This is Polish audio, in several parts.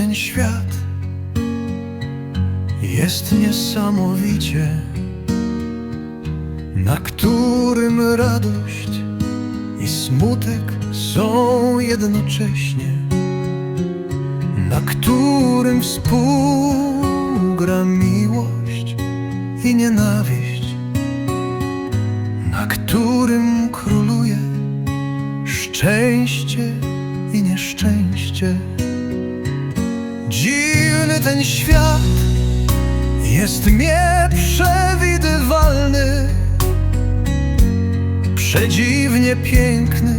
Ten świat jest niesamowicie, na którym radość i smutek są jednocześnie, na którym współgra miłość i nienawiść, na którym króluje szczęście i nieszczęście. Dziwny ten świat jest nieprzewidywalny, przedziwnie piękny,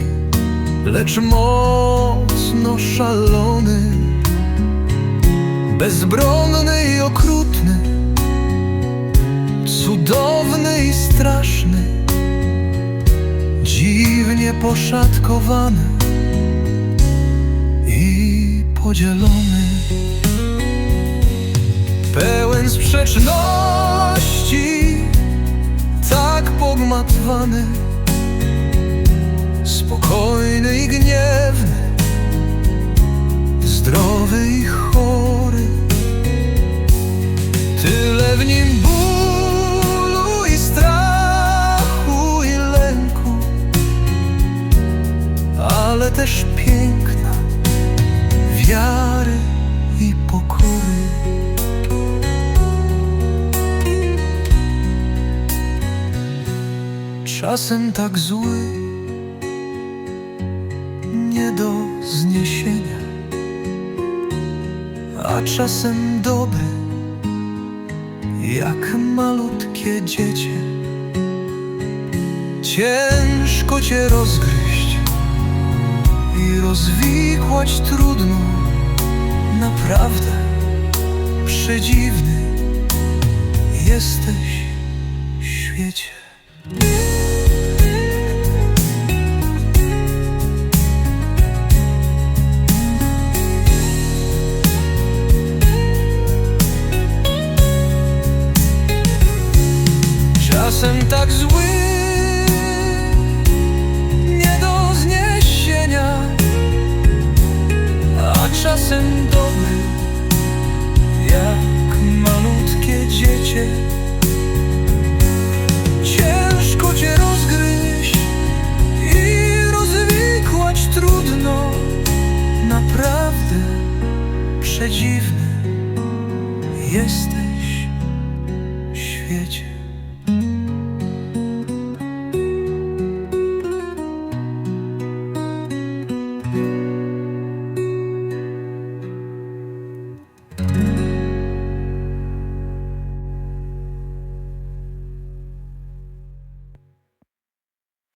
lecz mocno szalony, bezbronny i okrutny, cudowny i straszny, dziwnie poszatkowany i podzielony pełen sprzeczności, tak pogmatwany, spokojny i gniewny, zdrowy i chory. Tyle w nim bólu i strachu i lęku, ale też piękna, wiary i pokory. Czasem tak zły, nie do zniesienia, a czasem dobry, jak malutkie dziecię. Ciężko cię rozgryźć i rozwikłać trudno, przedziwny jesteś w świecie. Czasem tak zły, przedziwny jesteś w świecie.